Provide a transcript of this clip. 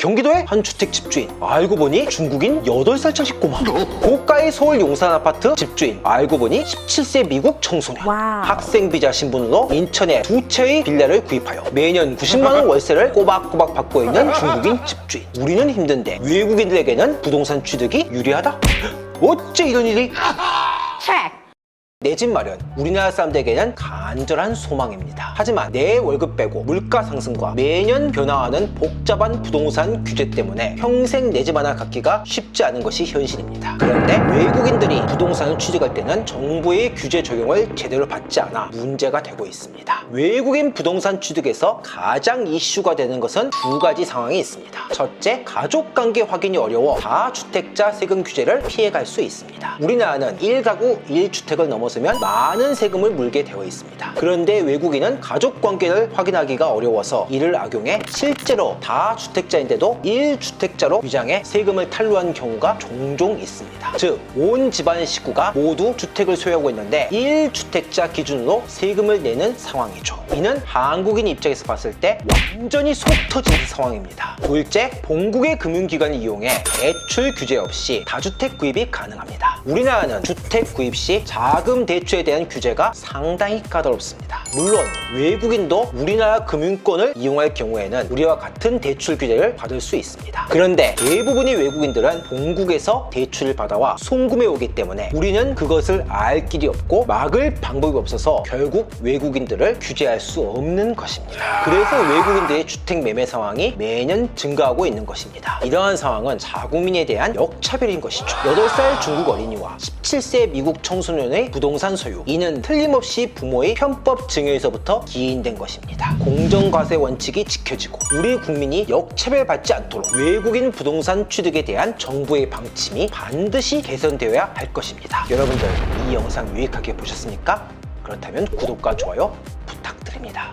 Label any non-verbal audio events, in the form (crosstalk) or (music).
경기도의 한 주택 집주인 알고 보니 중국인 8살 차식 꼬마 고가의 서울 용산 아파트 집주인 알고 보니 17세 미국 청소년 와우. 학생 비자 신분으로 인천에 두 채의 빌라를 구입하여 매년 90만 원 월세를 꼬박꼬박 받고 있는 중국인 집주인 우리는 힘든데 외국인들에게는 부동산 취득이 유리하다? (gasps) 어째 이런 일이. 내 집 마련 우리나라 사람들에게는 간절한 소망입니다. 하지만 내 월급 빼고 물가 상승과 매년 변화하는 복잡한 부동산 규제 때문에 평생 내 집 하나 갖기가 쉽지 않은 것이 현실입니다. 그런데 외국인들이 부동산을 취득할 때는 정부의 규제 적용을 제대로 받지 않아 문제가 되고 있습니다. 외국인 부동산 취득에서 가장 이슈가 되는 것은 두 가지 상황이 있습니다. 첫째 가족 관계 확인이 어려워 다주택자 세금 규제를 피해갈 수 있습니다. 우리나라는 1가구 1주택을 넘어 서면 많은 세금을 물게 되어 있습니다. 그런데 외국인은 가족 관계를 확인하기가 어려워서 이를 악용해 실제로 다주택자인데도 1주택자로 위장해 세금을 탈루한 경우가 종종 있습니다. 즉, 온 집안 식구가 모두 주택을 소유하고 있는데 1주택자 기준으로 세금을 내는 상황이죠. 이는 한국인 입장에서 봤을 때 완전히 속 터진 상황입니다. 둘째, 본국의 금융기관을 이용해 대출 규제 없이 다주택 구입이 가능합니다. 우리나라는 주택 구입 시 자금 대출에 대한 규제가 상당히 까다롭습니다. 물론 외국인도 우리나라 금융권을 이용할 경우에는 우리와 같은 대출 규제를 받을 수 있습니다. 그런데 대부분의 외국인들은 본국에서 대출을 받아와 송금해 오기 때문에 우리는 그것을 알 길이 없고 막을 방법이 없어서 결국 외국인들을 규제할 수 없는 것입니다. 그래서 외국인들의 주택 매매 상황이 매년 증가하고 있는 것입니다. 이러한 상황은 자국민에 대한 역차별인 것이죠. 8살 중국 어린이와 17세 미국 청소년의 부동산 소유. 이는 틀림없이 부모의 편법 증여에서부터 기인된 것입니다. 공정과세 원칙이 지켜지고 우리 국민이 역차별받지 않도록 외국인 부동산 취득에 대한 정부의 방침이 반드시 개선되어야 할 것입니다. 여러분들 이 영상 유익하게 보셨습니까? 그렇다면 구독과 좋아요 부탁드립니다.